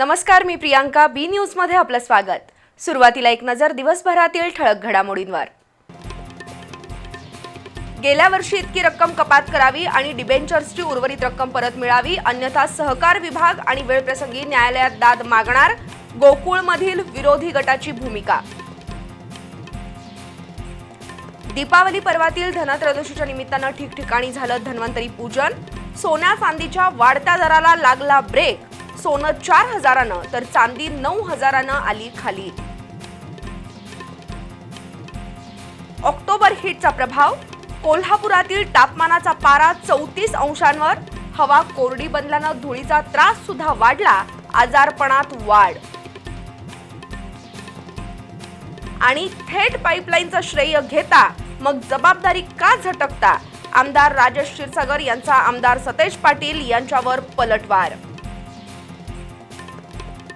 नमस्कार मी प्रियांका बी न्यूजमध्ये आपलं स्वागत. सुरुवातीला एक नजर दिवसभरातील ठळक घडामोडींवर. गेल्या वर्षी इतकी रक्कम कपात करावी आणि डिबेंचर्सची उर्वरित रक्कम परत मिळावी अन्यथा सहकार विभाग आणि वेळप्रसंगी न्यायालयात दाद मागणार गोकुळमधील विरोधी गटाची भूमिका. दीपावली पर्वातील धनत्रयोदशीच्या निमित्तानं ठिकठिकाणी झालं धन्वंतरी पूजन. सोन्या चांदीच्या वाढत्या दराला लागला ब्रेक सोनं चार हजारानं तर चांदी नऊ हजारानं आली खाली. ऑक्टोबर हिटचा प्रभाव कोल्हापुरातील तापमानाचा पारा चौतीस अंशांवर हवा कोरडी बनल्यानं धुळीचा त्रास सुद्धा वाढला आजारपणात वाढ. आणि थेट पाईपलाईनचं श्रेय घेता मग जबाबदारी का झटकता? आमदार राजेश क्षीरसागर यांचा आमदार सतेज पाटील यांच्यावर पलटवार